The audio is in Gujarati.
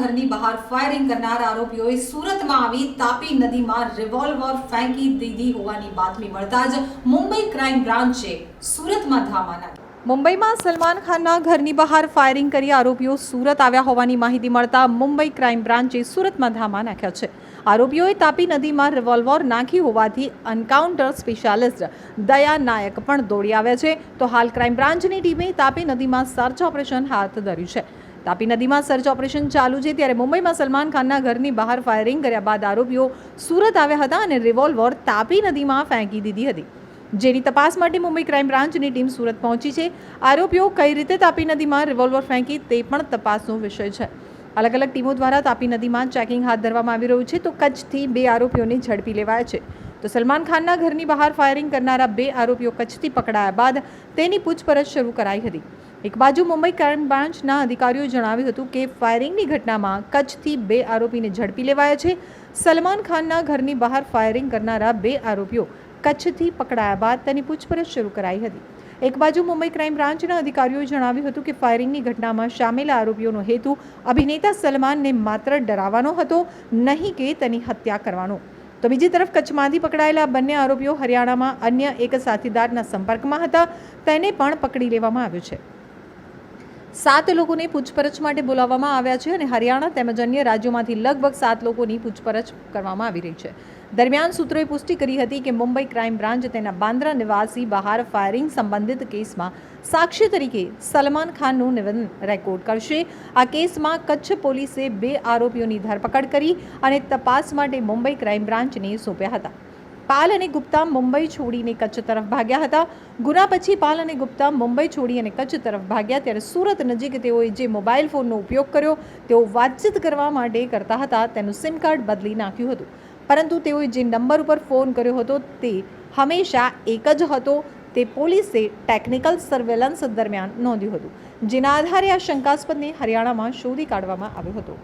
ઘરની બહાર ફાયરિંગ કરનાર આરોપીઓએ સુરતમાં આવી તાપી નદીમાં રિવોલ્વર ફેંકી દીધી હોવાની બાતમી મળતા જ મુંબઈ ક્રાઇમ બ્રાન્ચે સુરતમાં ધામા નાખી. મુંબઈમાં સલમાન ખાનના ઘરની બહાર ફાયરિંગ કરી આરોપીઓ સુરત આવ્યા હોવાની માહિતી મળતા મુંબઈ ક્રાઇમ બ્રાન્ચે સુરતમાં ધામા નાખ્યા છે. આરોપીઓએ તાપી નદીમાં રિવોલ્વર નાખી હોવાથી એન્કાઉન્ટર સ્પેશિયાલિસ્ટ દયા નાયક પણ દોડી આવ્યા છે. તો હાલ ક્રાઇમ બ્રાન્ચની ટીમે તાપી નદીમાં સર્ચ ઓપરેશન હાથ ધર્યું છે. તાપી નદીમાં સર્ચ ઓપરેશન ચાલુ છે ત્યારે મુંબઈમાં સલમાન ખાનના ઘરની બહાર ફાયરિંગ કર્યા બાદ આરોપીઓ સુરત આવ્યા હતા અને રિવોલ્વર તાપી નદીમાં ફેંકી દીધી હતી. જેની તપાસ માટે મુંબઈ ક્રાઇમ બ્રાન્ચની ટીમ સુરત પહોંચી છે. આરોપીઓ કઈ રીતે તાપી નદીમાં રિવોલ્વર ફેંકી તે પણ તપાસનો વિષય છે. અલગ અલગ ટીમો દ્વારા તાપી નદીમાં ચેકિંગ હાથ ધરવામાં આવી રહ્યું છે તો કચ્છથી બે આરોપીઓને ઝડપી લેવાયા છે. તો સલમાન ખાનના ઘરની બહાર ફાયરિંગ કરનારા બે આરોપીઓ કચ્છથી પકડાયા બાદ તેની પૂછપરછ શરૂ કરાઈ હતી. એક બાજુ મુંબઈ ક્રાઇમ બ્રાન્ચના અધિકારીઓએ જણાવ્યું હતું કે ફાયરિંગની ઘટનામાં કચ્છથી બે આરોપીને ઝડપી લેવાયા છે. સલમાન ખાનના ઘરની બહાર ફાયરિંગ કરનારા બે આરોપીઓ કચ્છથી પકડાયા બાદ તેની પૂછપરછ શરૂ કરાઈ હતી. એક બાજુ મુંબઈ ક્રાઇમ બ્રાન્ચના અધિકારીઓએ જણાવ્યું હતું કે ફાયરિંગની ઘટનામાં સામેલ આરોપીઓનો હેતુ અભિનેતા સલમાનને માત્ર ડરાવવાનો હતો, નહીં કે તેની હત્યા કરવાનો. તો બીજી તરફ કચ્છમાંથી પકડાયેલા બંને આરોપીઓ હરિયાણામાં અન્ય એક સાથીદારના સંપર્કમાં હતા. તેને પણ પકડી લેવામાં આવ્યો છે. સાત લોકોને પૂછપરછ માટે બોલાવવામાં આવ્યા છે અને હરિયાણા તેમજ અન્ય રાજ્યોમાંથી લગભગ સાત લોકોની પૂછપરછ કરવામાં આવી રહી છે. દરમિયાન સૂત્રોએ પુષ્ટિ કરી હતી કે મુંબઈ ક્રાઇમ બ્રાન્ચ તેના બાંદ્રા નિવાસી બહાર ફાયરિંગ સંબંધિત કેસમાં સાક્ષી તરીકે સલમાન ખાનનું નિવેદન રેકોર્ડ કરશે. આ કેસમાં કચ્છ પોલીસે બે આરોપીઓની ધરપકડ કરી અને તપાસ માટે મુંબઈ ક્રાઇમ બ્રાન્ચને સોંપ્યા હતા. પાલ અને ગુપ્તા મુંબઈ છોડીને કચ્છ તરફ ભાગ્યા હતા. ગુના પછી પાલ અને ગુપ્તા મુંબઈ છોડી અને કચ્છ તરફ ભાગ્યા ત્યારે સુરત નજીક તેઓએ જે મોબાઈલ ફોનનો ઉપયોગ કર્યો, તેઓ વાતચીત કરવા માટે કરતા હતા. તેનું સિમ કાર્ડ બદલી નાખ્યું હતું. પરંતુ તેઓએ જે નંબર ઉપર ફોન કર્યો હતો તે હંમેશા એક જ હતો. તે પોલીસે ટેકનિકલ સર્વેલન્સ દરમિયાન નોંધ્યું હતું, જેના આધારે આ શંકાસ્પદને હરિયાણામાં શોધી કાઢવામાં આવ્યો હતો.